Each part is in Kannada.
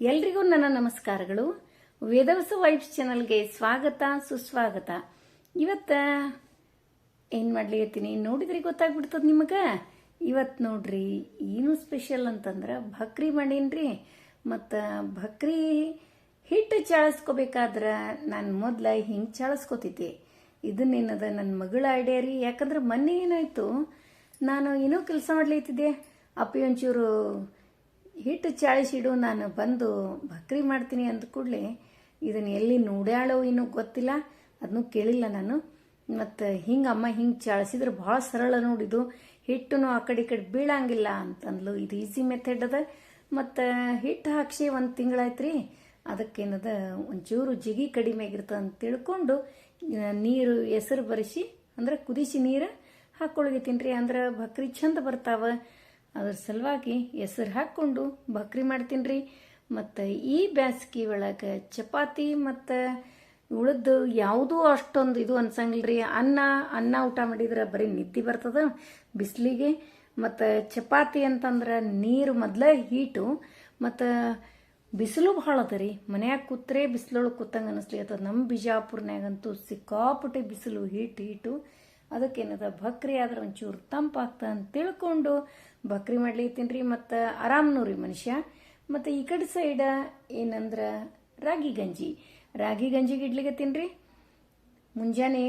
ಎಲ್ರಿಗೂ ನನ್ನ ನಮಸ್ಕಾರಗಳು. ವೇದವಸ ವೈಫ್ಸ್ ಚಾನಲ್ಗೆ ಸ್ವಾಗತ, ಸುಸ್ವಾಗತ. ಇವತ್ತ ಏನು ಮಾಡ್ಲಿಕತ್ತೀನಿ ನೋಡಿದ್ರಿ ಗೊತ್ತಾಗ್ಬಿಡ್ತದ ನಿಮಗೆ? ಇವತ್ತು ನೋಡ್ರಿ, ಏನು ಸ್ಪೆಷಲ್ ಅಂತಂದ್ರೆ ಭಕ್ರಿ ಮಾಡೀನ್ರಿ. ಮತ್ತು ಭಕ್ರಿ ಹಿಟ್ಟು ಚಾಳಿಸ್ಕೋಬೇಕಾದ್ರೆ ನಾನು ಮೊದಲ ಹಿಂಗೆ ಚಾಳಿಸ್ಕೋತಿದ್ದೆ. ಇದನ್ನೇನದ ನನ್ನ ಮಗಳ ಐಡಿಯಾ ರೀ. ಯಾಕಂದ್ರೆ ಮೊನ್ನೆ ಏನಾಯಿತು? ನಾನು ಏನೋ ಕೆಲಸ ಮಾಡ್ಲಿತ್ತಿದ್ದೆ ಅಪ್ಪಿ ಒಂಚೂರು ಹಿಟ್ಟು ಚಾಳಿಸಿಡು, ನಾನು ಬಂದು ಬಕ್ರಿ ಮಾಡ್ತೀನಿ ಅಂದ ಕೂಡಲೇ ಇದನ್ನು ಎಲ್ಲಿ ನೋಡ್ಯಾಳೋ ಏನೂ ಗೊತ್ತಿಲ್ಲ ಅದನ್ನು ಕೇಳಿಲ್ಲ ನಾನು. ಮತ್ತು ಹಿಂಗೆ ಅಮ್ಮ ಹಿಂಗೆ ಚಾಳಿಸಿದ್ರೆ ಭಾಳ ಸರಳ ನೋಡಿದು ಹಿಟ್ಟು ಆ ಕಡೆ ಈ ಕಡೆ ಬೀಳಂಗಿಲ್ಲ ಅಂತಂದ್ಲು. ಇದು ಈಸಿ ಮೆಥಡ್ ಅದ. ಮತ್ತು ಹಿಟ್ಟು ಹಾಕ್ಸಿ ಒಂದು ತಿಂಗಳಾಯ್ತು ರೀ ಅದಕ್ಕೇನದ ಒಂಚೂರು ಜಿಗಿ ಕಡಿಮೆ ಆಗಿರ್ತದೆ ಅಂತ ತಿಳ್ಕೊಂಡು ನೀರು ಹೆಸರು ಬರೆಸಿ, ಅಂದ್ರೆ ಕುದಿಸಿ ನೀರು ಹಾಕ್ಕೊಳಗತ್ತೀನಿ ರೀ ಅಂದ್ರೆ ಬಕ್ರಿ ಚಂದ ಬರ್ತಾವ. ಅದ್ರ ಸಲುವಾಗಿ ಹೆಸರು ಹಾಕ್ಕೊಂಡು ಬಕ್ರಿ ಮಾಡ್ತೀನಿ ರೀ ಮತ್ತು ಈ ಬ್ಯಾಸ್ಗೆ ಒಳಗೆ ಚಪಾತಿ ಮತ್ತು ಉಳಿದು ಯಾವುದೂ ಅಷ್ಟೊಂದು ಇದು ಅನ್ಸಂಗಿಲ್ಲ ರೀ ಅನ್ನ ಅನ್ನ ಊಟ ಮಾಡಿದ್ರೆ ಬರೀ ನಿದ್ದೆ ಬರ್ತದೆ ಬಿಸಿಲಿಗೆ. ಮತ್ತು ಚಪಾತಿ ಅಂತಂದ್ರೆ ನೀರು ಮೊದಲೇ ಹೀಟು. ಮತ್ತು ಬಿಸಿಲು ಭಾಳ ಅದ ರೀ. ಮನ್ಯಾಗ ಕೂತ್ರೆ ಬಿಸಿಲೊಳಗೆ ಕೂತಂಗೆ ಅನಿಸ್ಲಿಕ್ಕತ್ತದ ನಮ್ಮ ಬಿಜಾಪುರ್ನಾಗಂತೂ ಸಿಕ್ಕಾಪಟ್ಟೆ ಬಿಸಿಲು ಹೀಟ್ ಹೀಟು. ಅದಕ್ಕೇನದ ಬಕ್ರಿ ಆದ್ರೆ ಒಂಚೂರು ತಂಪಾಗ್ತ ಅಂತ ತಿಳ್ಕೊಂಡು ಭಕ್ರಿ ಮಾಡ್ಲಿತ್ತೀನಿ ರೀ, ಮತ್ತು ಆರಾಮ್ನೂ ರೀ ಮನುಷ್ಯ. ಮತ್ತು ಈ ಕಡೆ ಸೈಡ ಏನಂದ್ರೆ ರಾಗಿ ಗಂಜಿ. ರಾಗಿ ಗಂಜಿ ಇಡ್ಲಿಕತ್ತೀನಿ ರೀ. ಮುಂಜಾನೆ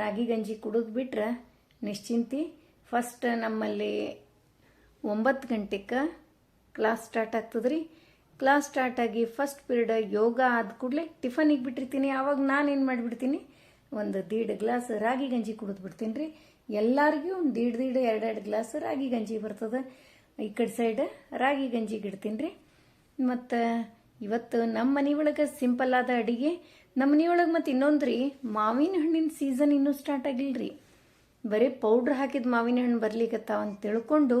ರಾಗಿ ಗಂಜಿ ಕುಡಿದು ಬಿಟ್ರೆ ನಿಶ್ಚಿಂತಿ ಫಸ್ಟ್ ನಮ್ಮಲ್ಲಿ ಒಂಬತ್ತು ಗಂಟೆಗೆ ಕ್ಲಾಸ್ ಸ್ಟಾರ್ಟ್ ಆಗ್ತದೆ ರೀ. ಕ್ಲಾಸ್ ಸ್ಟಾರ್ಟ್ ಆಗಿ ಫಸ್ಟ್ ಪೀರಿಯಡ್ ಯೋಗ ಆದ ಕೂಡಲೇ ಟಿಫನಿಗೆ ಬಿಟ್ಟಿರ್ತೀನಿ. ಆವಾಗ ನಾನೇನು ಮಾಡಿಬಿಡ್ತೀನಿ? ಒಂದು ದೀಡ್ ಗ್ಲಾಸ್ ರಾಗಿ ಗಂಜಿ ಕುಡಿದು ಬಿಡ್ತೀನಿ ರೀ. ಎಲ್ಲರಿಗೂ ಒಂದು ದೀಡ್ ದೀಡ್ ಎರಡೆರಡು ಗ್ಲಾಸ್ ರಾಗಿ ಗಂಜಿ ಬರ್ತದೆ. ಈ ಕಡೆ ಸೈಡ್ ರಾಗಿ ಗಂಜಿ ಇಡ್ತೀನಿ ರೀ ಮತ್ತು ಇವತ್ತು ನಮ್ಮ ಮನೆ ಒಳಗೆ ಸಿಂಪಲ್ ಆದ ಅಡಿಗೆ. ನಮ್ಮ ಮನೆ ಒಳಗೆ ಮತ್ತು ಇನ್ನೊಂದು ರೀ ಮಾವಿನ ಹಣ್ಣಿನ ಸೀಸನ್ ಇನ್ನೂ ಸ್ಟಾರ್ಟ್ ಆಗಿಲ್ಲ ರೀ ಬರೀ ಪೌಡ್ರ್ ಹಾಕಿದ ಮಾವಿನ ಹಣ್ಣು ಬರ್ಲಿಕ್ಕತ್ತಾವ ಅಂತ ತಿಳ್ಕೊಂಡು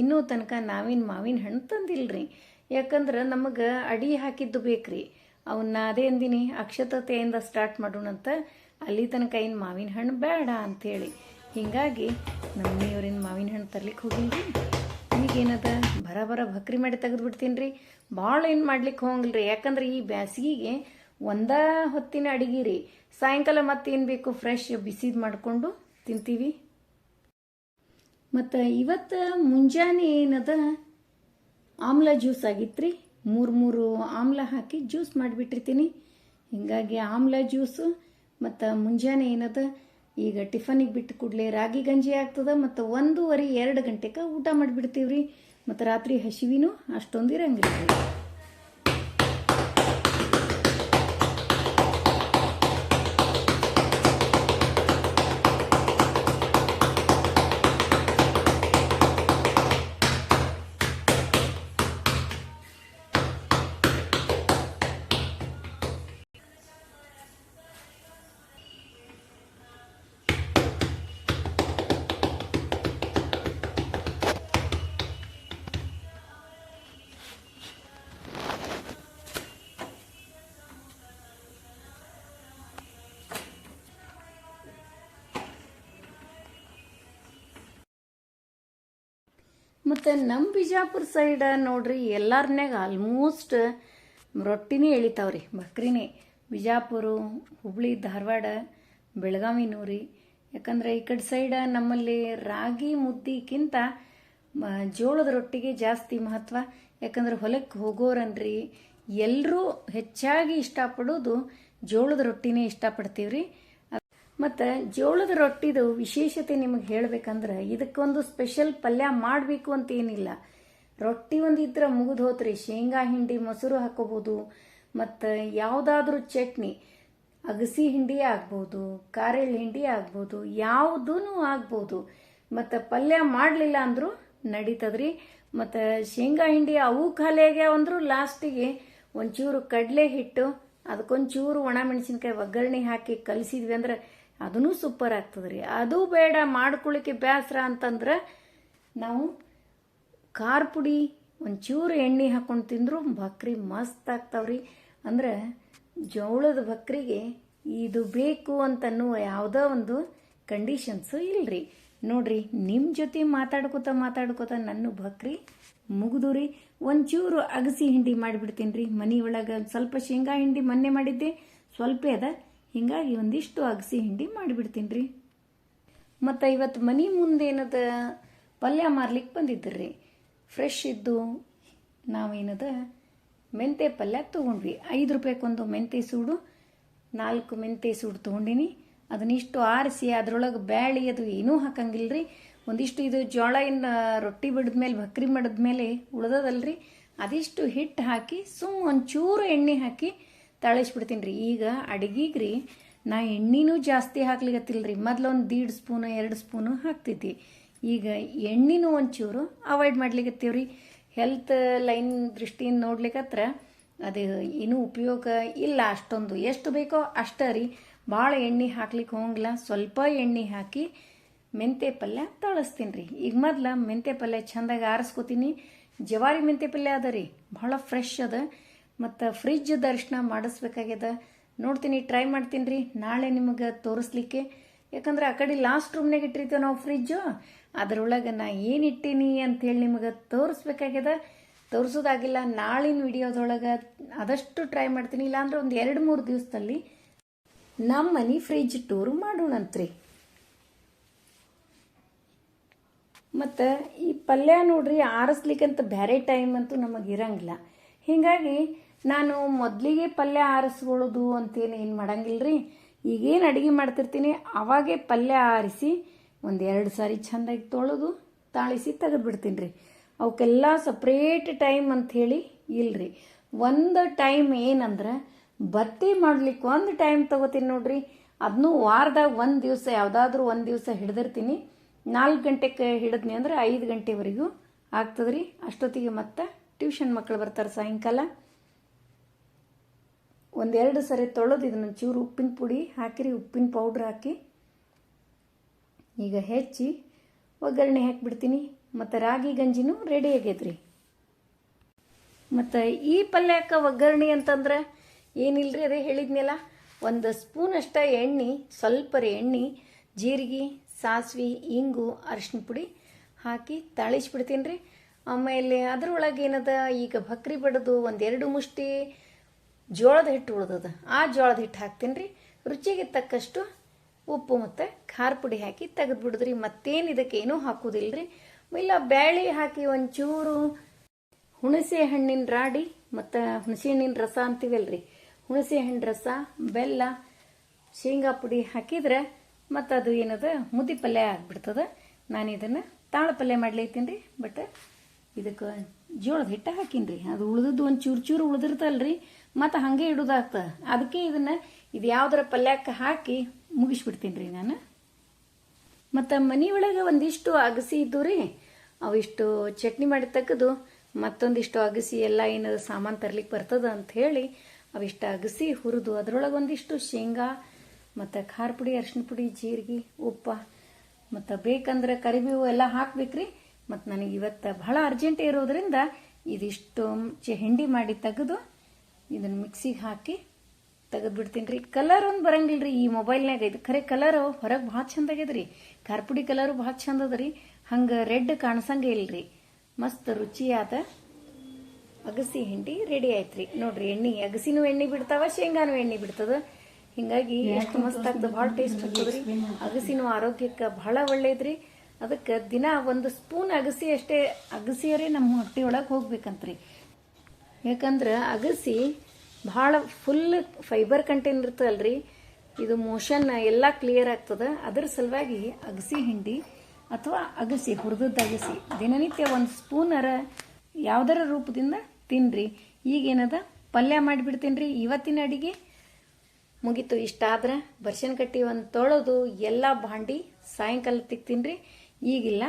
ಇನ್ನೂ ತನಕ ನಾವಿನ ಮಾವಿನ ಹಣ್ಣು ತಂದಿಲ್ಲ ರೀ ಯಾಕಂದ್ರೆ ನಮಗೆ ಅಡಿ ಹಾಕಿದ್ದು ಬೇಕ್ರಿ. ಅವನ್ನ ಅದೇ ಅಂದಿನಿ ಅಕ್ಷತತೆಯಿಂದ ಸ್ಟಾರ್ಟ್ ಮಾಡೋಣಂತ. ಅಲ್ಲಿ ತನಕ ಏನು ಮಾವಿನ ಹಣ್ಣು ಬೇಡ ಅಂಥೇಳಿ ಹೀಗಾಗಿ ನಮ್ಮ ಮನೆಯವ್ರಿಂದ ಮಾವಿನ ಹಣ್ಣು ತರ್ಲಿಕ್ಕೆ ಹೋಗಿಲ್ರಿ. ಈಗೇನದ? ಬರ ಬರ ಭಕ್ರಿ ಮಾಡಿ ತೆಗೆದು ಬಿಡ್ತೀನಿ ರೀ ಭಾಳ ಏನು ಮಾಡ್ಲಿಕ್ಕೆ ಹೋಗಂಗಿಲ್ಲ ರೀ ಯಾಕಂದ್ರೆ ಈ ಬ್ಯಾಸಿಗೆಗೆ ಒಂದಾ ಹೊತ್ತಿನ ಅಡಿಗೆ ರೀ ಸಾಯಂಕಾಲ ಮತ್ತೇನು ಬೇಕು? ಫ್ರೆಶ್ ಬಿಸಿದು ಮಾಡಿಕೊಂಡು ತಿಂತೀವಿ. ಮತ್ತು ಇವತ್ತು ಮುಂಜಾನೆ ಏನದ? ಆಮ್ಲ ಜ್ಯೂಸ್ ಆಗಿತ್ತು ರೀ ಮೂರು ಮೂರು ಆಮ್ಲ ಹಾಕಿ ಜ್ಯೂಸ್ ಮಾಡಿಬಿಟ್ಟಿರ್ತೀನಿ. ಹೀಗಾಗಿ ಆಮ್ಲ ಜ್ಯೂಸು ಮತ್ತು ಮುಂಜಾನೆ ಏನದ? ಈಗ ಟಿಫನಿಗೆ ಬಿಟ್ಟು ಕೂಡಲೇ ರಾಗಿ ಗಂಜಿ ಆಗ್ತದ, ಮತ್ತು ಒಂದೂವರೆ ಎರಡು ಗಂಟೆಗೆ ಊಟ ಮಾಡಿಬಿಡ್ತೀವ್ರಿ. ಮತ್ತು ರಾತ್ರಿ ಹಸಿವಿನೂ ಅಷ್ಟೊಂದು ಇರಂಗಿಲ್ಲ ಮತ್ತು ನಮ್ಮ ಬಿಜಾಪುರ ಸೈಡ ನೋಡ್ರಿ, ಎಲ್ಲಾರ್ನ್ಯಾಗ ಆಲ್ಮೋಸ್ಟ್ ರೊಟ್ಟಿನೇ ಎಳಿತಾವ್ರಿ, ಬಕ್ರಿನೇ. ಬಿಜಾಪುರ, ಹುಬ್ಳಿ, ಧಾರವಾಡ ಬೆಳಗಾವಿನೂ ರೀ ಯಾಕಂದ್ರೆ ಈ ಕಡೆ ಸೈಡ ನಮ್ಮಲ್ಲಿ ರಾಗಿ ಮುದ್ದಿಕ್ಕಿಂತ, ಮ- ಜೋಳದ ರೊಟ್ಟಿಗೆ ಜಾಸ್ತಿ ಮಹತ್ವ. ಯಾಕಂದ್ರೆ ಹೊಲಕ್ಕೆ ಹೋಗೋರನ್ರಿ ಎಲ್ಲರೂ ಹೆಚ್ಚಾಗಿ ಇಷ್ಟಪಡೋದು ಜೋಳದ ರೊಟ್ಟಿನೇ ಇಷ್ಟಪಡ್ತೀವ್ರಿ. ಮತ್ತು ಜೋಳದ ರೊಟ್ಟಿದು ವಿಶೇಷತೆ ನಿಮಗೆ ಹೇಳ್ಬೇಕಂದ್ರೆ ಇದಕ್ಕೊಂದು ಸ್ಪೆಷಲ್ ಪಲ್ಯ ಮಾಡಬೇಕು ಅಂತ ಏನಿಲ್ಲ. ರೊಟ್ಟಿ ಒಂದು ಇದ್ರೆ ಮುಗಿದು ಹೋತ್ರಿ, ಶೇಂಗಾ ಹಿಂಡಿ ಮೊಸರು ಹಾಕೋಬೋದು, ಮತ್ತು ಯಾವುದಾದ್ರೂ ಚಟ್ನಿ, ಅಗಸಿ ಹಿಂಡಿ ಆಗ್ಬೋದು ಕಾರೆಳ್ ಹಿಂಡಿ ಆಗ್ಬೋದು ಯಾವುದೂ ಆಗ್ಬೋದು. ಮತ್ತು ಪಲ್ಯ ಮಾಡಲಿಲ್ಲ ಅಂದರೂ ನಡೀತದ್ರಿ. ಮತ್ತು ಶೇಂಗಾ ಹಿಂಡಿ ಅವು ಖಾಲಿ ಆಗ್ಯಾವಂದ್ರೂ ಲಾಸ್ಟಿಗೆ ಒಂಚೂರು ಕಡಲೆ ಹಿಟ್ಟು, ಅದಕ್ಕೊಂಚೂರು ಒಣ ಮೆಣಸಿನ್ಕಾಯಿ ಒಗ್ಗರಣೆ ಹಾಕಿ ಕಲಿಸಿದ್ವಿ ಅಂದ್ರೆ ಅದೂ ಸೂಪರ್ ಆಗ್ತದೆ ರೀ ಅದು ಬೇಡ ಮಾಡ್ಕೊಳ್ಳಿಕ್ಕೆ ಬೇಸರ ಅಂತಂದ್ರೆ ನಾವು ಖಾರ ಪುಡಿ, ಒಂಚೂರು ಎಣ್ಣೆ ಹಾಕೊಂಡು ತಿಂದರೂ ಬಕ್ರಿ ಮಸ್ತ್ ಆಗ್ತಾವ್ರಿ. ಅಂದ್ರೆ ಜೋಳದ ಬಕ್ರಿಗೆ ಇದು ಬೇಕು ಅಂತನ್ನುವ ಯಾವುದೋ ಒಂದು ಕಂಡೀಷನ್ಸು ಇಲ್ರಿ. ನೋಡ್ರಿ ನಿಮ್ಮ ಜೊತೆ ಮಾತಾಡ್ಕೋತ ಮಾತಾಡ್ಕೋತ ನನ್ನ ಬಕ್ರಿ ಮುಗಿದು ರೀ ಒಂಚೂರು ಅಗಸಿ ಹಿಂಡಿ ಮಾಡಿಬಿಡ್ತೀನಿ ರೀ ಮನೆ ಒಳಗೆ ಸ್ವಲ್ಪ ಶೇಂಗಾ ಹಿಂಡಿ ಮೊನ್ನೆ ಮಾಡಿದ್ದೆ. ಸ್ವಲ್ಪ ಅದ. ಹಿಂಗಾಗಿ ಒಂದಿಷ್ಟು ಅಗಸಿ ಹಿಂಡಿ ಮಾಡಿಬಿಡ್ತೀನಿ ರೀ ಮತ್ತು ಇವತ್ತು ಮನೆ ಮುಂದೇನದ ಪಲ್ಯ ಮಾರ್ಲಿಕ್ಕೆ ಬಂದಿದ್ದರು ಫ್ರೆಶ್ ಇದ್ದು ನಾವೇನದ ಮೆಂತೆ ಪಲ್ಯ ತೊಗೊಂಡ್ವಿ. ಐದು ರೂಪಾಯಿಗೊಂದು ಮೆಂತೆ ಸೂಡು, ನಾಲ್ಕು ಮೆಂತೆ ಸೂಡು ತೊಗೊಂಡಿನಿ. ಅದನ್ನಿಷ್ಟು ಆರಿಸಿ ಅದರೊಳಗೆ ಬ್ಯಾಳಿ ಅದು ಏನೂ ಹಾಕಂಗಿಲ್ಲ ರೀ ಒಂದಿಷ್ಟು ಇದು ಜೋಳ ಇನ್ನು ರೊಟ್ಟಿ ಬಿಡಿದ್ಮೇಲೆ ಭಕ್ರಿ ಮಾಡಿದ್ಮೇಲೆ ಉಳ್ದದಲ್ರಿ. ಅದಿಷ್ಟು ಹಿಟ್ಟು ಹಾಕಿ ಸುಮ್ಮ ಒಂಚೂರು ಎಣ್ಣೆ ಹಾಕಿ ತಾಳಿಸ್ಬಿಡ್ತೀನಿ ರೀ. ಈಗ ಅಡಿಗೆಗೆ ರೀ, ನಾ ಎಣ್ಣೆನೂ ಜಾಸ್ತಿ ಹಾಕ್ಲಿಕತ್ತಿಲ್ಲ ರೀ ಮೊದಲೊಂದು ಒಂದು ದೀಡ್ ಸ್ಪೂನು, ಎರಡು ಸ್ಪೂನು ಹಾಕ್ತಿದ್ದೆ. ಈಗ ಎಣ್ಣೆನೂ ಒಂಚೂರು ಅವಾಯ್ಡ್ ಮಾಡ್ಲಿಕತ್ತೀವಿ ರೀ ಹೆಲ್ತ್ ಲೈನ್ ದೃಷ್ಟಿಯಿಂದ ನೋಡ್ಲಿಕ್ಕತ್ರ ಅದು ಏನೂ ಉಪಯೋಗ ಇಲ್ಲ ಅಷ್ಟೊಂದು. ಎಷ್ಟು ಬೇಕೋ ಅಷ್ಟೇ ರೀ. ಭಾಳ ಎಣ್ಣೆ ಹಾಕ್ಲಿಕ್ಕೆ ಹೋಗಂಗಿಲ್ಲ ಸ್ವಲ್ಪ ಎಣ್ಣೆ ಹಾಕಿ ಮೆಂತೆ ಪಲ್ಯ ತಳಸ್ತೀನಿ ರೀ. ಈಗ ಮೊದ್ಲು ಮೆಂತೆ ಪಲ್ಯ ಚೆಂದಾಗಿ ಆರಿಸ್ಕೋತೀನಿ. ಜವಾರಿ ಮೆಂತೆ ಪಲ್ಯ ಅದ ರೀ. ಭಾಳ ಫ್ರೆಶ್ ಅದ. ಮತ್ತು ಫ್ರಿಜ್ ದರ್ಶನ ಮಾಡಿಸ್ಬೇಕಾಗ್ಯದ. ನೋಡ್ತೀನಿ ಟ್ರೈ ಮಾಡ್ತೀನಿ ರೀ ನಾಳೆ ನಿಮಗೆ ತೋರಿಸ್ಲಿಕ್ಕೆ. ಯಾಕಂದ್ರೆ ಆ ಕಡೆ ಲಾಸ್ಟ್ ರೂಮ್ನಾಗ ಇಟ್ಟಿರ್ತೀವಿ ನಾವು ಫ್ರಿಜ್ಜು ಅದರೊಳಗೆ ನಾ ಏನು ಇಟ್ಟೀನಿ ಅಂತೇಳಿ ನಿಮಗೆ ತೋರಿಸ್ಬೇಕಾಗ್ಯದ. ತೋರಿಸೋದಾಗಿಲ್ಲ, ನಾಳಿನ ವಿಡಿಯೋದೊಳಗೆ ಆದಷ್ಟು ಟ್ರೈ ಮಾಡ್ತೀನಿ. ಇಲ್ಲಾಂದ್ರೆ ಒಂದು ಎರಡು ಮೂರು ದಿವಸದಲ್ಲಿ ನಮ್ಮ ಮನೆ ಫ್ರಿಜ್ ಟೂರ್ ಮಾಡೋಣಂತ್ರಿ. ಮತ್ತು ಈ ಪಲ್ಯ ನೋಡ್ರಿ, ಆರಿಸ್ಲಿಕ್ಕಂತ ಬೇರೆ ಟೈಮ್ ಅಂತೂ ನಮಗೆ ಇರಂಗಿಲ್ಲ. ಹೀಗಾಗಿ ನಾನು ಮೊದಲಿಗೆ ಪಲ್ಯ ಆರಿಸ್ಕೊಳ್ಳೋದು ಅಂತೇನು ಏನು ಮಾಡಂಗಿಲ್ಲ ರೀ ಈಗೇನು ಅಡುಗೆ ಮಾಡ್ತಿರ್ತೀನಿ, ಅವಾಗೇ ಪಲ್ಯ ಆರಿಸಿ ಒಂದು ಎರಡು ಸಾರಿ ಚೆಂದಾಗಿ ತೊಳೆದು ತಾಳಿಸಿ ತೆಗೆದುಬಿಡ್ತೀನಿ ರೀ ಅವಕ್ಕೆಲ್ಲ ಸಪ್ರೇಟ್ ಟೈಮ್ ಅಂಥೇಳಿ ಇಲ್ರಿ. ಒಂದು ಟೈಮ್ ಏನಂದ್ರೆ ಬತ್ತಿ ಮಾಡ್ಲಿಕ್ಕೆ ಒಂದು ಟೈಮ್ ತಗೋತೀನಿ ನೋಡ್ರಿ. ಅದನ್ನು ವಾರದಾಗ ಒಂದು ದಿವಸ, ಯಾವುದಾದ್ರೂ ಒಂದು ದಿವಸ ಹಿಡ್ದಿರ್ತೀನಿ. ನಾಲ್ಕು ಗಂಟೆಗೆ ಹಿಡಿದ್ನಿ ಅಂದ್ರೆ ಐದು ಗಂಟೆವರೆಗೂ ಆಗ್ತದ್ರಿ. ಅಷ್ಟೊತ್ತಿಗೆ ಮತ್ತೆ ಟ್ಯೂಷನ್ ಮಕ್ಕಳು ಬರ್ತಾರೆ ಸಾಯಂಕಾಲ. ಒಂದೆರಡು ಸರಿ ತೊಳೆದು ಇದನ್ನು ಚೂರು ಉಪ್ಪಿನ ಪುಡಿ ಹಾಕಿರಿ, ಉಪ್ಪಿನ ಪೌಡ್ರ್ ಹಾಕಿ. ಈಗ ಹೆಚ್ಚಿ ಒಗ್ಗರಣೆ ಹಾಕಿಬಿಡ್ತೀನಿ. ಮತ್ತು ರಾಗಿ ಗಂಜಿನೂ ರೆಡಿ ಆಗೈತ್ರಿ. ಮತ್ತು ಈ ಪಲ್ಯಕ್ಕೆ ಒಗ್ಗರಣೆ ಅಂತಂದ್ರೆ ಏನಿಲ್ಲರಿ ಅದೇ ಹೇಳಿದ್ನಲ್ಲ? ಒಂದು ಸ್ಪೂನ್ ಅಷ್ಟ ಎಣ್ಣೆ, ಸ್ವಲ್ಪ ರೀ ಎಣ್ಣೆ, ಜೀರಿಗೆ, ಸಾಸಿವೆ, ಇಂಗು ಅರಿಶಿನ ಪುಡಿ ಹಾಕಿ ತಾಳಿಸ್ಬಿಡ್ತೀನಿ ರೀ ಆಮೇಲೆ ಅದರೊಳಗೆ ಏನದ ಈಗ ಭಕ್ರಿ ಬಡದು ಒಂದೆರಡು ಮುಷ್ಟಿ ಜೋಳದ ಹಿಟ್ಟು ಉಳ್ದದ. ಆ ಜೋಳದ ಹಿಟ್ಟು ಹಾಕ್ತೀನಿ ರೀ ರುಚಿಗೆ ತಕ್ಕಷ್ಟು ಉಪ್ಪು ಮತ್ತು ಖಾರ ಪುಡಿ ಹಾಕಿ ತೆಗೆದ್ಬಿಡಿದ್ರಿ ಮತ್ತೇನು ಇದಕ್ಕೆ ಏನೂ ಹಾಕೋದಿಲ್ಲ ರೀ ಇಲ್ಲ, ಬ್ಯಾಳಿ ಹಾಕಿ ಒಂಚೂರು ಹುಣಸೆ ಹಣ್ಣಿನ ರಾಡಿ ಮತ್ತು ಹುಣಸೆ ಹಣ್ಣಿನ ರಸ ಅಂತೀವಲ್ರಿ. ಹುಣಸೆ ಹಣ್ಣು ರಸ, ಬೆಲ್ಲ, ಶೇಂಗಾ ಪುಡಿ ಹಾಕಿದ್ರೆ ಮತ್ತು ಅದು ಏನದ, ಮುದ್ದೆ ಪಲ್ಯ ಆಗ್ಬಿಡ್ತದ. ನಾನು ಇದನ್ನು ತಾಳ ಪಲ್ಯ ಮಾಡ್ಲೈತೀನಿ ರೀ ಬಟ್ ಇದಕ್ಕೆ ಜೋಳದ ಹಿಟ್ಟು ಹಾಕೀನಿ ರೀ ಅದು ಉಳ್ದದ್ದು ಒಂದು ಚೂರು ಚೂರು ಉಳ್ದಿರ್ತಲ್ರಿ. ಮತ್ತು ಹಾಗೆ ಇಡೋದಾಗ್ತದೆ ಅದಕ್ಕೆ ಇದನ್ನು ಇದು ಯಾವ್ದಾರ ಪಲ್ಯಕ್ಕೆ ಹಾಕಿ ಮುಗಿಸ್ಬಿಡ್ತೀನಿ ರೀ ನಾನು. ಮತ್ತು ಮನೆಯೊಳಗೆ ಒಂದಿಷ್ಟು ಅಗಸಿ ಇದ್ದು ರೀ ಅವಿಷ್ಟು ಚಟ್ನಿ ಮಾಡಿ ತೆಗೆದು ಮತ್ತೊಂದಿಷ್ಟು ಅಗಸಿ ಎಲ್ಲ ಏನು ಸಾಮಾನು ತರ್ಲಿಕ್ಕೆ ಬರ್ತದ ಅಂತ ಹೇಳಿ ಅವಿಷ್ಟು ಅಗಸಿ ಹುರಿದು ಅದರೊಳಗೆ ಒಂದಿಷ್ಟು ಶೇಂಗಾ, ಮತ್ತು ಖಾರ ಪುಡಿ ಅರಿಶಿನ ಪುಡಿ, ಜೀರಿಗೆ, ಉಪ್ಪ, ಮತ್ತು ಬೇಕಂದ್ರೆ ಕರಿಬೇವು ಎಲ್ಲ ಹಾಕ್ಬೇಕ್ರಿ. ಮತ್ತು ನನಗೆ ಇವತ್ತು ಬಹಳ ಅರ್ಜೆಂಟ್ ಇರೋದ್ರಿಂದ ಇದಿಷ್ಟು ಹಿಂಡಿ ಮಾಡಿ ತೆಗೆದು ಇದನ್ನು ಮಿಕ್ಸಿಗೆ ಹಾಕಿ ತೆಗೆದು ಬಿಡ್ತೀನಿ ರೀ. ಕಲರ್ ಒಂದು ಬರಂಗಿಲ್ಲ ರೀ ಈ ಮೊಬೈಲ್ನಾಗ ಇದು. ಖರೆ ಕಲರ್ ಹೊರಗೆ ಭಾಳ ಚಂದ ಆಗ್ಯದ ರೀ ಖಾರಪುಡಿ ಕಲರು ಭಾಳ ಚಂದ ಅದ ರೀ. ಹಂಗೆ ರೆಡ್ ಕಾಣಿಸಂಗೆ ಇಲ್ರಿ ಮಸ್ತ್ ರುಚಿಯಾದ ಅಗಸಿ ಹಿಂಡಿ ರೆಡಿ ಆಯ್ತ್ರಿ ನೋಡ್ರಿ ಎಣ್ಣೆ ಅಗಸಿನೂ ಎಣ್ಣೆ ಬಿಡ್ತಾವ ಶೇಂಗಾನು ಎಣ್ಣೆ ಬಿಡ್ತದ. ಹಿಂಗಾಗಿ ಎಷ್ಟು ಮಸ್ತ್ ಆಗ್ತದೆ ಭಾಳ ಟೇಸ್ಟ್ ಆಗ್ತದ್ರಿ ಅಗಸಿನೂ ಆರೋಗ್ಯಕ್ಕೆ ಬಹಳ ಒಳ್ಳೇದ್ರಿ ಅದಕ್ಕೆ ದಿನ ಒಂದು ಸ್ಪೂನ್ ಅಗಸಿ ಅಷ್ಟೇ. ಅಗಸಿಯರೇ ನಮ್ಮ ಹೊಟ್ಟೆಯೊಳಗೆ ಹೋಗ್ಬೇಕಂತ್ರಿ. ಯಾಕಂದ್ರೆ ಅಗಸಿ ಭಾಳ ಫುಲ್ ಫೈಬರ್ ಕಂಟೆಂಟ್ ಇರ್ತದಲ್ರಿ. ಇದು ಮೋಷನ್ ಎಲ್ಲ ಕ್ಲಿಯರ್ ಆಗ್ತದೆ. ಅದರ ಸಲುವಾಗಿ ಅಗಸಿ ಹಿಂಡಿ ಅಥವಾ ಅಗಸಿ, ಹುರಿದದ್ದು ಅಗಸಿ, ದಿನನಿತ್ಯ ಒಂದು ಸ್ಪೂನರ ಯಾವ್ದರ ರೂಪದಿಂದ ತಿನ್ರಿ. ಈಗೇನದ? ಪಲ್ಯ ಮಾಡಿಬಿಡ್ತೀನಿ ರೀ ಇವತ್ತಿನ ಅಡಿಗೆ ಮುಗೀತು. ಇಷ್ಟ ಆದ್ರೆ ಬರ್ಷನ್ ಕಟ್ಟಿ ಒಂದು ತೊಳೆದು ಎಲ್ಲ ಭಾಂಡಿ ಸಾಯಂಕಾಲ ತಿಕ್ತೀನಿ ರೀ ಈಗಿಲ್ಲ.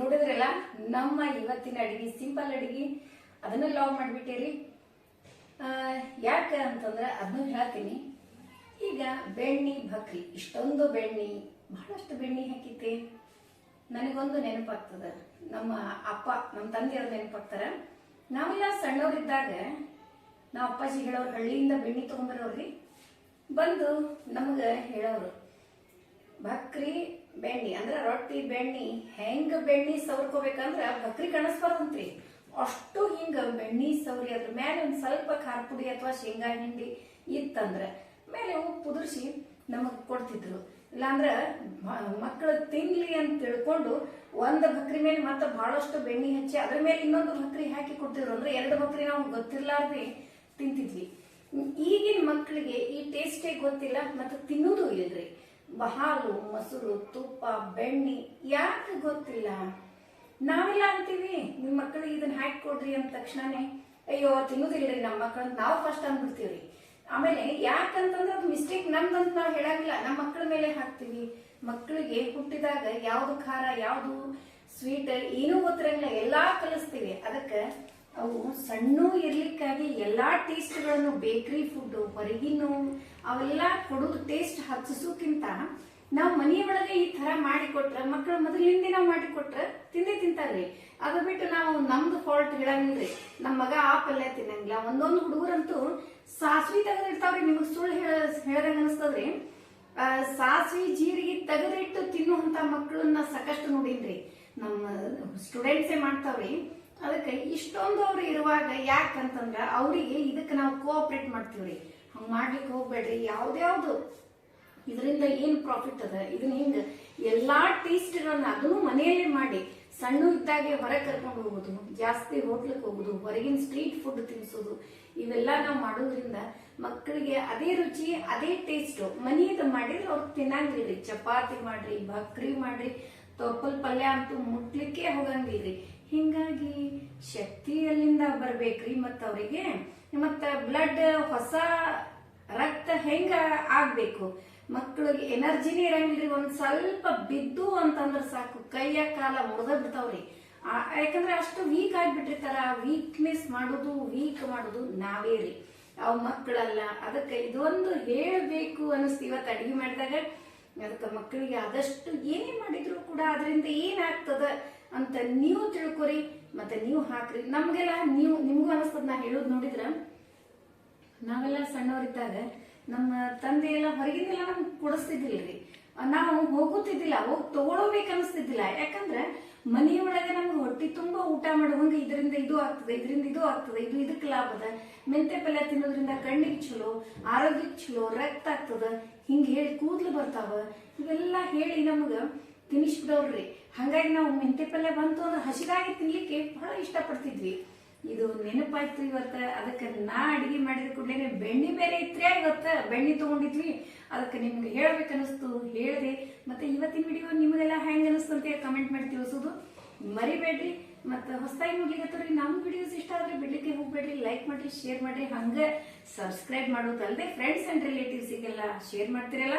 ನೋಡಿದ್ರಲ್ಲ, ನಮ್ಮ ಇವತ್ತಿನ ಅಡಿಗೆ ಸಿಂಪಲ್ ಅಡಿಗೆ, ಅದನ್ನ ಲವ್ ಮಾಡಿಬಿಟ್ಟಿರಿ. ಯಾಕೆ ಅಂತಂದ್ರೆ ಅದನ್ನು ಹೇಳ್ತೀನಿ. ಈಗ ಬೆಣ್ಣಿ, ಬಕ್ರಿ, ಇಷ್ಟೊಂದು ಬೆಣ್ಣಿ, ಬಹಳಷ್ಟು ಬೆಣ್ಣಿ ಹಾಕಿತ್ತೆ ನನಗೊಂದು ನೆನಪಾಗ್ತದ. ನಮ್ಮ ಅಪ್ಪ, ನಮ್ಮ ತಂದೆಯವ್ರು ನೆನಪಾಗ್ತಾರ. ನಾವೆಲ್ಲ ಸಣ್ಣವರಿದ್ದಾಗ, ನಾವು ಅಪ್ಪಾಜಿ ಹೇಳೋರು ಹಳ್ಳಿಯಿಂದ ಬೆಣ್ಣಿ ತಗೊಂಡ್ಬರೋರಿ ಬಂದು ನಮ್ಗೆ ಹೇಳೋರು ಭಕ್ರಿ ಬೆಣ್ಣಿ, ಅಂದ್ರೆ ರೊಟ್ಟಿ ಬೆಣ್ಣಿ, ಹೆಂಗ ಬೆಣ್ಣಿ ಸವರ್ಕೋಬೇಕಂದ್ರ ಭಕ್ರಿ ಕಣಸ್ಬಾರ್ದಂತ್ರಿ. ಅಷ್ಟು ಹಿಂಗ ಬೆಣ್ಣಿ ಸವರಿ ಅದ್ರ ಮೇಲೆ ಒಂದ್ ಸ್ವಲ್ಪ ಖಾರ ಪುಡಿ ಅಥವಾ ಶೇಂಗಾ ಹಿಂಡಿ ಇತ್ತಂದ್ರ ಮೇಲೆ ಉಪ್ಪು ನಮಗೆ ಕೊಡ್ತಿದ್ರು. ಇಲ್ಲಾಂದ್ರ ಮಕ್ಕಳು ತಿನ್ಲಿ ಅಂತ ತಿಳ್ಕೊಂಡು ಒಂದ್ ಬಕ್ರಿ ಮೇಲೆ ಮತ್ತೆ ಬಹಳಷ್ಟು ಬೆಣ್ಣಿ ಹಚ್ಚಿ ಅದ್ರ ಮೇಲೆ ಇನ್ನೊಂದು ಬಕ್ರಿ ಹಾಕಿ ಕೊಡ್ತಿದ್ರು. ಅಂದ್ರೆ ಎರಡು ಬಕ್ರಿ ನಾವು ಗೊತ್ತಿರ್ಲಾರ್ದೆ ತಿಂತಿದ್ವಿ. ಈಗಿನ ಮಕ್ಕಳಿಗೆ ಈ ಟೇಸ್ಟೇ ಗೊತ್ತಿಲ್ಲ, ಮತ್ತೆ ತಿನ್ನೋದು ಇಲ್ರಿ. ಹಾಲು ಮೊಸರು, ತುಪ್ಪ, ಬೆಣ್ಣೆ, ಯಾಕೆ ಗೊತ್ತಿಲ್ಲ? ನಾವೆಲ್ಲ ಅಂತೀವಿ ನಿಮ್ಮ ಮಕ್ಕಳಿಗೆ ಇದನ್ನ ಹಾಕಿ ಕೊಡ್ರಿ ಅಂದ ತಕ್ಷಣನೇ, ಅಯ್ಯೋ, ತಿನ್ನೋದಿಲ್ರಿ ನಮ್ಮ ಮಕ್ಕಳು ನಾವು ಫಸ್ಟ್ ಅಂದ್ಬಿಡ್ತೀವ್ರಿ. ಆಮೇಲೆ ಯಾಕಂತಂದ್ರೆ ಅದು ಮಿಸ್ಟೇಕ್ ನಮ್ದಂತ ನಾವು ಹೇಳಂಗಿಲ್ಲ. ನಮ್ಮ ಮಕ್ಕಳ ಮೇಲೆ ಹಾಕ್ತೀವಿ. ಮಕ್ಕಳಿಗೆ ಹುಟ್ಟಿದಾಗ ಯಾವ್ದು ಖಾರ, ಯಾವ್ದು ಸ್ವೀಟ್ ಏನೂ ಗೊತ್ತಿರಂಗಿಲ್ಲ. ಎಲ್ಲಾ ಕಲಿಸ್ತೀವಿ. ಅದಕ್ಕೆ ಅವು ಸಣ್ಣ ಇರ್ಲಿಕ್ಕಾಗಿ ಎಲ್ಲಾ ಟೇಸ್ಟ್ಗಳನ್ನು ಬೇಕರಿ ಫುಡ್ ಹೊರಗಿನ ಅವೆಲ್ಲ ಕೊಡೋದು ಟೇಸ್ಟ್ ಹಚ್ಚಿಸೋಕ್ಕಿಂತ ನಾವು ಮನೆಯೊಳಗೆ ಈ ತರ ಮಾಡಿಕೊಟ್ರೆ ಮಕ್ಕಳು ಮೊದಲಿಂದ ನಾವು ಮಾಡಿಕೊಟ್ರೆ ತಿಂದೇ ತಿಂತಾರ್ರಿ ಅದು ಬಿಟ್ಟು ನಾವು ನಮ್ದು ಫಾಲ್ಟ್ ಹೇಳಂಗಿಲ್ರಿ ನಮ್ಮ ಮಗ ಆ ಪಲ್ಯ ತಿನ್ನಂಗಿಲ್ಲ. ಒಂದೊಂದು ಹುಡುಗರಂತೂ ಸಾಸ್ವಿ ತೆಗೆದಿರ್ತಾವ್ರಿ, ನಿಮಗೆ ಸುಳ್ಳು ಹೇಳ, ಹೇಳ್ದಂಗ ಅನಿಸ್ತದ್ರಿ. ಸಾಸ್ವಿ ಜೀರಿಗೆ ತೆಗೆದಿಟ್ಟು ತಿನ್ನುವಂತ ಮಕ್ಕಳನ್ನ ಸಾಕಷ್ಟು ನೋಡಿನ್ರಿ. ನಮ್ಮ ಸ್ಟೂಡೆಂಟ್ಸೇ ಮಾಡ್ತಾವ್ರಿ. ಅದಕ್ಕೆ ಇಷ್ಟೊಂದು ಅವ್ರು ಇರುವಾಗ ಯಾಕಂತಂದ್ರ ಅವರಿಗೆ ಇದಕ್ಕೆ ನಾವು ಕೋಆಪರೇಟ್ ಮಾಡ್ತೀವ್ರಿ. ಹಂಗೆ ಮಾಡ್ಲಿಕ್ಕೆ ಹೋಗ್ಬೇಡ್ರಿ ಯಾವ್ದ್ಯಾವ್ದು ಇದರಿಂದ ಏನು ಪ್ರಾಫಿಟ್ ಅದ? ಇದನ್ನ ಹಿಂಗ? ಎಲ್ಲಾ ಟೇಸ್ಟ್ಗಳನ್ನ ಅದನ್ನು ಮನೆಯಲ್ಲೇ ಮಾಡಿ, ಸಣ್ಣ ಇದ್ದಾಗೆ ಹೊರಗೆ ಕರ್ಕೊಂಡು ಹೋಗೋದು, ಜಾಸ್ತಿ ಹೋಟ್ಲಕ್ಕೆ ಹೋಗೋದು, ಹೊರಗಿನ ಸ್ಟ್ರೀಟ್ ಫುಡ್ ತಿನ್ಸೋದು, ಇವೆಲ್ಲ ನಾವು ಮಾಡೋದ್ರಿಂದ ಮಕ್ಕಳಿಗೆ ಅದೇ ರುಚಿ, ಅದೇ ಟೇಸ್ಟ್ ಮನೆಯದ ಮಾಡಿದ್ರೆ ಅವ್ರು ತಿನ್ನಂಗಿಲ್ರಿ. ಚಪಾತಿ ಮಾಡ್ರಿ, ಬಕ್ರಿ ಮಾಡ್ರಿ ತೊಪ್ಪಲ್ ಪಲ್ಯ ಅಂತೂ ಮುಟ್ಲಿಕ್ಕೆ ಹೋಗಂಗಿಲ್ರಿ. ಹಿಂಗಾಗಿ ಶಕ್ತಿ ಎಲ್ಲಿಂದ ಬರ್ಬೇಕ್ರಿ ಮತ್ತ ಅವರಿಗೆ ಮತ್ತ ಬ್ಲಡ್ ಹೊಸ ರಕ್ತ ಹೆಂಗ ಆಗ್ಬೇಕು? ಮಕ್ಕಳಿಗೆ ಎನರ್ಜಿನೇ ಇರಂಗಿಲ್ರಿ ಒಂದ್ ಸ್ವಲ್ಪ ಬಿದ್ದು ಅಂತಂದ್ರ ಸಾಕು. ಕೈಯ ಕಾಲ ಮುರಿದ ಬಿಡ್ತಾವ್ರಿ ಯಾಕಂದ್ರೆ ಅಷ್ಟು ವೀಕ್ ಆಗ್ಬಿಟ್ಟಿರ್ತಾರ ವೀಕ್ನೆಸ್ ಮಾಡೋದು ವೀಕ್ ಮಾಡೋದು ನಾವೇ ರೀ. ಅವ್ ಮಕ್ಕಳಲ್ಲ, ಅದಕ್ಕೆ ಇದೊಂದು ಹೇಳಬೇಕು ಅನಿಸ್ತು ಇವತ್ತು ಅಡಿಗೆ ಮಾಡಿದಾಗ. ಅದಕ್ಕೆ ಮಕ್ಕಳಿಗೆ ಆದಷ್ಟು ಏನೇ ಮಾಡಿದ್ರು ಕೂಡ ಅದರಿಂದ ಏನಾಗ್ತದ? ಅಂತ ನೀವು ತಿಳ್ಕೊರಿ, ಮತ್ತೆ ನೀವು ಹಾಕ್ರಿ. ನಮ್ಗೆಲ್ಲ ನೀವು, ನಿಮ್ಗೂ ಅನಿಸ್ತದ ನಾ ಹೇಳೋದು ನೋಡಿದ್ರ? ನಾವೆಲ್ಲ ಸಣ್ಣವರಿದ್ದಾಗ ನಮ್ಮ ತಂದೆ ಎಲ್ಲ ಹೊರಗಿನೆಲ್ಲ ನಮ್ಗೆ ಕೊಡಿಸ್ತಿದ್ದಿಲ್ರಿ. ನಾವು ಹೋಗುತ್ತಿದ್ದಿಲ್ಲ, ಹೋಗಿ ತಗೊಳ್ಬೇಕು ಅನಿಸ್ತಿದ್ದಿಲ್ಲ. ಯಾಕಂದ್ರೆ ಮನೆಯೊಳಗೆ ನಮ್ಗೆ ಹೊಟ್ಟಿ ತುಂಬಾ ಊಟ ಮಾಡುವಂಗ ಇದರಿಂದ ಇದು ಆಗ್ತದೆ, ಇದರಿಂದ ಇದು ಆಗ್ತದೆ, ಇದು ಇದಕ್ಕೆ ಲಾಭದ ಮೆಂತೆ ಪಲ್ಯ ತಿನ್ನೋದ್ರಿಂದ ಕಣ್ಣಿಗೆ ಚಲೋ ಆರೋಗ್ಯಕ್ಕೆ ಚಲೋ ರಕ್ತ ಆಗ್ತದ. ಹಿಂಗ್ ಹೇಳಿ ಕೂದಲು ಬರ್ತಾವ. ಇವೆಲ್ಲ ಹೇಳಿ ನಮಗ ತಿನ್ನಿಸ್ಬಿಡವ್ರಿ ಹಂಗಾಗಿ ನಾವು ಮೆಂತೆ ಪಲ್ಯ ಬಂತು ಅಂದ್ರೆ ಹಸಿದಾಗಿ ತಿನ್ಲಿಕ್ಕೆ ಬಹಳ ಇಷ್ಟಪಡ್ತಿದ್ವಿ. ಇದು ನೆನಪಾಯ್ತು ಇವತ್ತ. ಅದಕ್ಕೆ ನಾ ಅಡಿಗೆ ಮಾಡಿದ ಕೂಡಲೇ ಬೆಣ್ಣೆ ಬೇರೆ ಇತ್ರೆ ಇವತ್ತ? ಬೆಣ್ಣೆ ತಗೊಂಡಿದ್ವಿ. ಅದಕ್ಕೆ ನಿಮ್ಗೆ ಹೇಳ್ಬೇಕನ್ನಿಸ್ತು. ಹೇಳಿದೆ ಮತ್ತೆ ಇವತ್ತಿನ ವಿಡಿಯೋ ನಿಮಗೆಲ್ಲ ಹೆಂಗ್ ಅನಿಸ್ತು ಅಂತ ಕಮೆಂಟ್ ಮಾಡಿ ತಿಳಿಸೋದು. ಮರಿಬೇಡ್ರಿ. ಮತ್ತೆ ಹೊಸದಾಗಿ ನೋಡ್ಲಿಕ್ಕೆ ನಮ್ಮ ವಿಡಿಯೋಸ್ ಇಷ್ಟ ಆದ್ರೆ ಬಿಡ್ಲಿಕ್ಕೆ ಹೋಗ್ಬೇಡ್ರಿ. ಲೈಕ್ ಮಾಡ್ರಿ ಶೇರ್ ಮಾಡ್ರಿ. ಹಂಗೆ ಸಬ್ಸ್ಕ್ರೈಬ್ ಮಾಡೋದಲ್ಲದೆ ಫ್ರೆಂಡ್ಸ್ ಅಂಡ್ ರಿಲೇಟಿವ್ಸಿಗೆಲ್ಲ ಶೇರ್ ಮಾಡ್ತಿರಲ್ಲ.